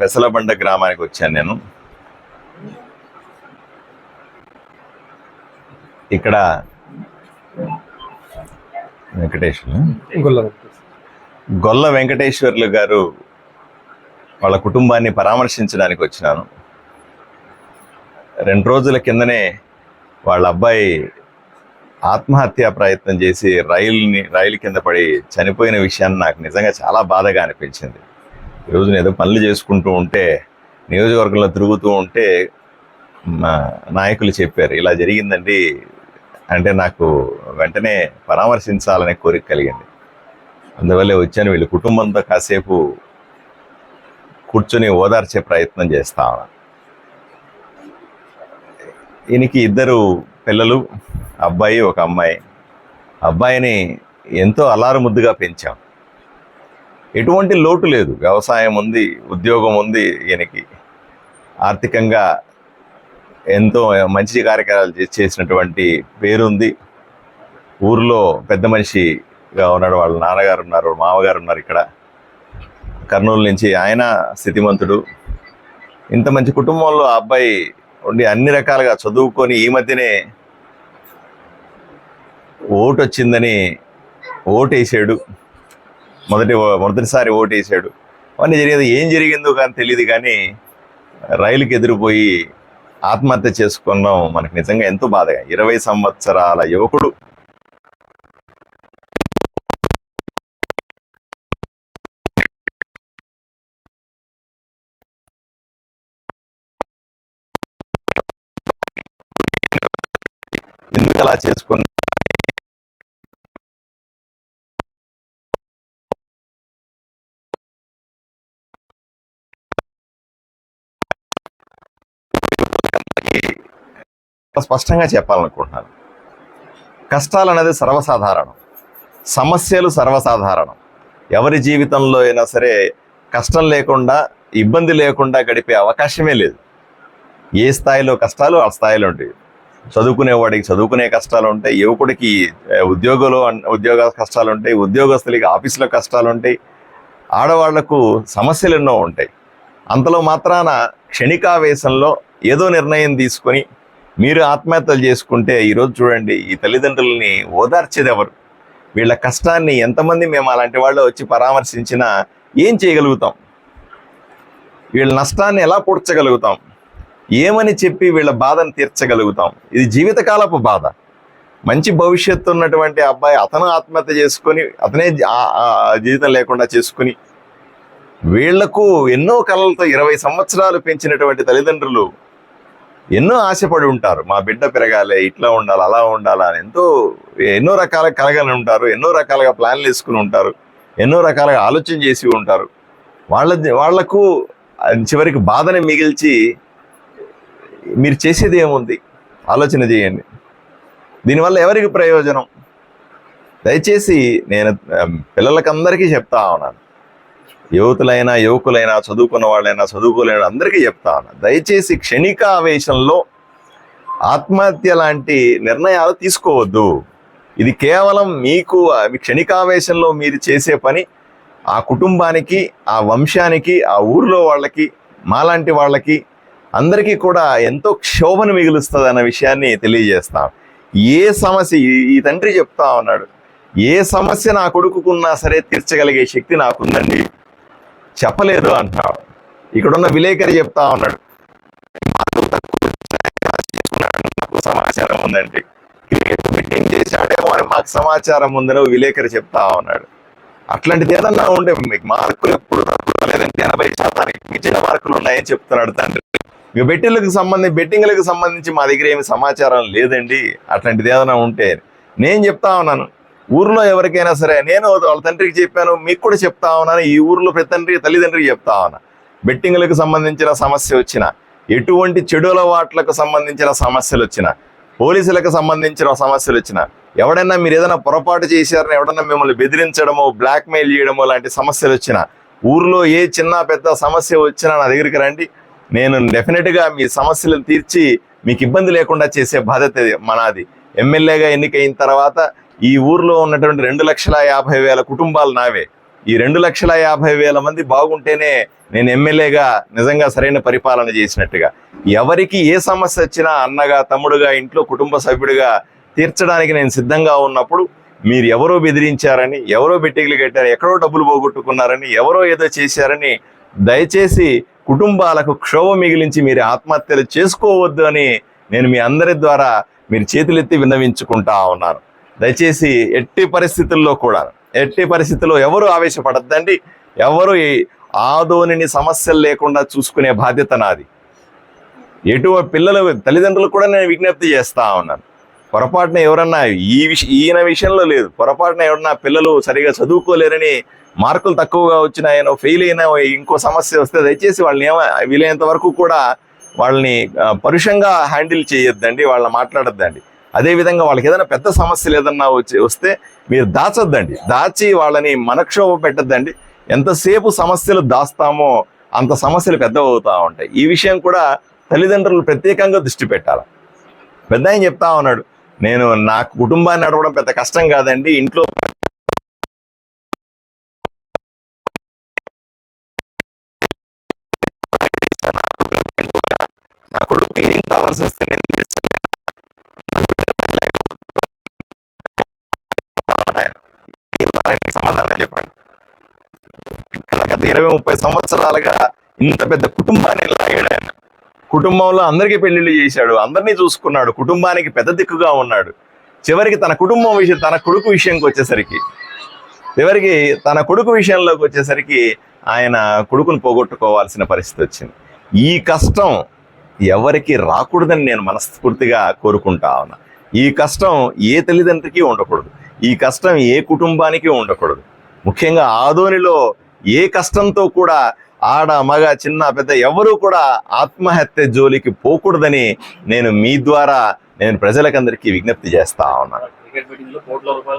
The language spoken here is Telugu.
పెసలబండ గ్రామానికి వచ్చాను నేను. ఇక్కడ వెంకటేశ్వర గొల్ల గొల్ల వెంకటేశ్వర్లు గారు వాళ్ళ కుటుంబాన్ని పరామర్శించడానికి వచ్చినాను. రెండు రోజుల కిందనే వాళ్ళ అబ్బాయి ఆత్మహత్యా ప్రయత్నం చేసి రైలుని రైలు కింద పడి చనిపోయిన విషయాన్ని నాకు నిజంగా చాలా బాధగా అనిపించింది. ఈరోజు ఏదో పనులు చేసుకుంటూ ఉంటే నియోజకవర్గంలో తిరుగుతూ ఉంటే మా నాయకులు చెప్పారు ఇలా జరిగిందండి అంటే నాకు వెంటనే పరామర్శించాలనే కోరిక కలిగింది. అందువల్లే వచ్చాను వీళ్ళ కుటుంబంతో కాసేపు కూర్చొని ఓదార్చే ప్రయత్నం చేస్తా ఈయనకి ఇద్దరు పిల్లలు అబ్బాయి ఒక అమ్మాయి. అబ్బాయిని ఎంతో అల్లారు ముద్దుగా పెంచాం. ఎటువంటి లోటు లేదు. వ్యవసాయం ఉంది ఉద్యోగం ఉంది ఈయనకి. ఆర్థికంగా ఎంతో మంచి కార్యక్రమాలు చేసినటువంటి పేరుంది. ఊర్లో పెద్ద మనిషిగా ఉన్నాడు వాళ్ళ నాన్నగారు ఉన్నారు మామగారు ఉన్నారు ఇక్కడ. కర్నూలు నుంచి ఆయన స్థితిమంతుడు. ఇంత మంచి కుటుంబంలో ఆ అబ్బాయి ఉండి అన్ని రకాలుగా చదువుకొని ఈ మధ్యనే ఓటు వచ్చిందని ఓటేసాడు. మొదటి మొదటిసారి ఓటేసాడు. అవన్నీ జరిగేది. ఏం జరిగిందో కానీ తెలియదు కానీ రైలుకి ఎదురుపోయి ఆత్మహత్య చేసుకున్నాం. మనకు నిజంగా ఎంతో బాధగా. ఇరవై సంవత్సరాల యువకుడు. ఎందుకు అలా చేసుకున్నా? స్పష్టంగా చెప్పాలనుకుంటున్నాను. కష్టాలు అనేది సర్వసాధారణం. సమస్యలు సర్వసాధారణం. ఎవరి జీవితంలో అయినా సరే కష్టం లేకుండా ఇబ్బంది లేకుండా గడిపే అవకాశమే లేదు. ఏ స్థాయిలో కష్టాలు ఆ స్థాయిలో ఉంటాయి చదువుకునేవాడికి చదువుకునే కష్టాలు ఉంటాయి యువకుడికి ఆ, ఉద్యోగంలో ఉద్యోగ కష్టాలు ఉంటాయి ఉద్యోగస్తులకి ఆఫీసులో కష్టాలు ఉంటాయి ఆడవాళ్ళకు సమస్యలు ఎన్నో ఉంటాయి. అంతలో మాత్రాన క్షణికావేశంలో ఏదో నిర్ణయం తీసుకొని మీరు ఆత్మహత్యలు చేసుకుంటే ఈరోజు చూడండి ఈ తల్లిదండ్రులని ఓదార్చేది ఎవరు వీళ్ళ కష్టాన్ని ఎంతమంది మేము అలాంటి వాళ్ళు వచ్చి పరామర్శించినా ఏం చేయగలుగుతాం? వీళ్ళ నష్టాన్ని ఎలా పూడ్చగలుగుతాం? ఏమని చెప్పి వీళ్ళ బాధను తీర్చగలుగుతాం? ఇది జీవితకాలపు బాధ. మంచి భవిష్యత్తు ఉన్నటువంటి అబ్బాయి అతను ఆత్మహత్య చేసుకొని అతనే జీవితం లేకుండా చేసుకుని వీళ్ళకు ఎన్నో కళలతో ఇరవై సంవత్సరాలు పెంచినటువంటి తల్లిదండ్రులు ఎన్నో ఆశపడి ఉంటారు. మా బిడ్డ పెరగాలి ఇట్లా ఉండాలి అలా ఉండాలి అని ఎంతో ఎన్నో రకాల కలగని ఉంటారు ఎన్నో రకాలుగా ప్లాన్లు వేసుకుని ఉంటారు ఎన్నో రకాలుగా ఆలోచన చేసి ఉంటారు. వాళ్ళ వాళ్ళకు చివరికి బాధని మిగిల్చి మీరు చేసేది ఏముంది? ఆలోచన చేయండి. దీనివల్ల ఎవరికి ప్రయోజనం? దయచేసి నేను పిల్లలకందరికీ చెప్తా ఉన్నాను. యువతులైనా యువకులైనా చదువుకున్న వాళ్ళైనా చదువుకోలేని అందరికీ చెప్తా దయచేసి క్షణిక ఆవేశంలో ఆత్మహత్య లాంటి నిర్ణయాలు తీసుకోవద్దు. ఇది కేవలం మీకు క్షణికావేశంలో మీరు చేసే పని. ఆ కుటుంబానికి ఆ వంశానికి ఆ ఊర్లో వాళ్ళకి మాలాంటి వాళ్ళకి అందరికీ కూడా ఎంతో క్షోభను మిగులుస్తుంది అన్న విషయాన్ని తెలియజేస్తాం. ఏ సమస్య ఈ- ఈ తండ్రి చెప్తా ఉన్నాడు ఏ సమస్య నా కొడుకుకున్నా సరే తీర్చగలిగే శక్తి నాకుందండి. చెప్పలేదు అంటున్నాడు ఇక్కడున్న విలేకరి చెప్తా ఉన్నాడు. మాకు తక్కువ చేసుకున్నాడు, సమాచారం ఉందండి. క్రికెట్ బెట్టింగ్ చేశాడేమో అని మాకు సమాచారం ఉందని విలేకరి చెప్తా ఉన్నాడు. అట్లాంటిది ఏదన్నా ఉండే మీకు మార్కులు ఎప్పుడు తక్కువ లేదంటే ఎనభై శాతానికి మించిన మార్కులు ఉన్నాయని చెప్తున్నాడు తండ్రి. మీ బెట్టింగ్లకు సంబంధించి బెట్టింగ్లకు సంబంధించి మా దగ్గర ఏమి సమాచారం లేదండి. అట్లాంటిది ఏదైనా ఉంటే నేను చెప్తా ఉన్నాను. ఊర్లో ఎవరికైనా సరే నేను వాళ్ళ తండ్రికి చెప్పాను మీకు కూడా చెప్తా ఉన్నాను ఈ ఊర్లో ప్రతి తండ్రి తల్లిదండ్రికి చెప్తా ఉన్నా. బెట్టింగ్లకు సంబంధించిన సమస్య వచ్చిన ఎటువంటి చెడు అలవాట్లకు సంబంధించిన సమస్యలు వచ్చిన పోలీసులకు సంబంధించిన సమస్యలు వచ్చిన ఎవడైనా మీరు ఏదైనా పొరపాటు చేశారని ఎవడన్నా మిమ్మల్ని బెదిరించడము బ్లాక్మెయిల్ చేయడము లాంటి సమస్యలు వచ్చిన ఊర్లో ఏ చిన్న పెద్ద సమస్య వచ్చినా నా దగ్గరికి రండి. నేను డెఫినెట్గా మీ సమస్యలను తీర్చి మీకు ఇబ్బంది లేకుండా చేసే బాధ్యత మనది. ఎమ్మెల్యేగా ఎన్నికైన తర్వాత ఈ ఊర్లో ఉన్నటువంటి రెండు లక్షల యాభై వేల కుటుంబాలు నావే. ఈ రెండు లక్షల యాభై వేల మంది బాగుంటేనే నేను ఎమ్మెల్యేగా నిజంగా సరైన పరిపాలన చేసినట్టుగా. ఎవరికి ఏ సమస్య వచ్చినా అన్నగా తమ్ముడుగా ఇంట్లో కుటుంబ సభ్యుడిగా తీర్చడానికి నేను సిద్ధంగా ఉన్నప్పుడు మీరు ఎవరో బెదిరించారని ఎవరో బెట్టికలు కట్టారు ఎక్కడో డబ్బులు పోగొట్టుకున్నారని ఎవరో ఏదో చేశారని దయచేసి కుటుంబాలకు క్షోభ మిగిలించి మీరు ఆత్మహత్యలు చేసుకోవద్దు అని నేను మీ అందరి ద్వారా మీరు చేతులెత్తి విన్నవించుకుంటా ఉన్నాను. దయచేసి ఎట్టి పరిస్థితుల్లో కూడా ఎట్టి పరిస్థితుల్లో ఎవరు ఆవేశపడద్దండి. ఎవరు ఈ ఆదోనిని సమస్యలు లేకుండా చూసుకునే బాధ్యత నాది. ఎటువంటి పిల్లలు తల్లిదండ్రులు కూడా నేను విజ్ఞప్తి చేస్తా ఉన్నాను. పొరపాటున ఎవరన్నా ఈ విష ఈయన విషయంలో లేదు. పొరపాటున ఎవరన్నా పిల్లలు సరిగా చదువుకోలేరని మార్కులు తక్కువగా వచ్చినాయనో ఫెయిల్ అయినా ఇంకో సమస్య వస్తే దయచేసి వాళ్ళని ఏమ వీలైనంత వరకు కూడా వాళ్ళని పరుషంగా హ్యాండిల్ చేయొద్దండి వాళ్ళని మాట్లాడొద్దండి. అదేవిధంగా వాళ్ళకి ఏదైనా పెద్ద సమస్యలు ఏదన్నా వచ్చి వస్తే మీరు దాచొద్దండి. దాచి వాళ్ళని మనక్షోభ పెట్టద్దండి. ఎంతసేపు సమస్యలు దాస్తామో అంత సమస్యలు పెద్ద అవుతూ ఉంటాయి. ఈ విషయం కూడా తల్లిదండ్రులు ప్రత్యేకంగా దృష్టి పెట్టాలి. పెద్ద ఆయన చెప్తా ఉన్నాడు నేను నా కుటుంబాన్ని నడవడం పెద్ద కష్టం కాదండి. ఇంట్లో నా కొడుకు ఏం కావాల్సి వస్తే ఆయనకి సమాధానం చెప్పండి. గత ఇరవై ముప్పై సంవత్సరాలుగా ఇంత పెద్ద కుటుంబాన్ని లాగాడు ఆయన కుటుంబంలో అందరికీ పెళ్ళిళ్ళు చేశాడు అందరినీ చూసుకున్నాడు కుటుంబానికి పెద్ద దిక్కుగా ఉన్నాడు. చివరికి తన కుటుంబం విషయం తన కొడుకు విషయంకి వచ్చేసరికి చివరికి తన కొడుకు విషయంలోకి వచ్చేసరికి ఆయన కొడుకును పోగొట్టుకోవాల్సిన పరిస్థితి వచ్చింది. ఈ కష్టం ఎవరికి రాకూడదని నేను మనస్ఫూర్తిగా కోరుకుంటా ఉన్నా. ఈ కష్టం ఏ తల్లిదండ్రికి ఉండకూడదు. ఈ కష్టం ఏ కుటుంబానికి ఉండకూడదు. ముఖ్యంగా ఆదోనిలో ఏ కష్టంతో కూడా ఆడ మగ చిన్న పెద్ద ఎవరూ కూడా ఆత్మహత్య జోలికి పోకూడదని నేను మీ ద్వారా నేను ప్రజలకందరికీ విజ్ఞప్తి చేస్తా ఉన్నాను.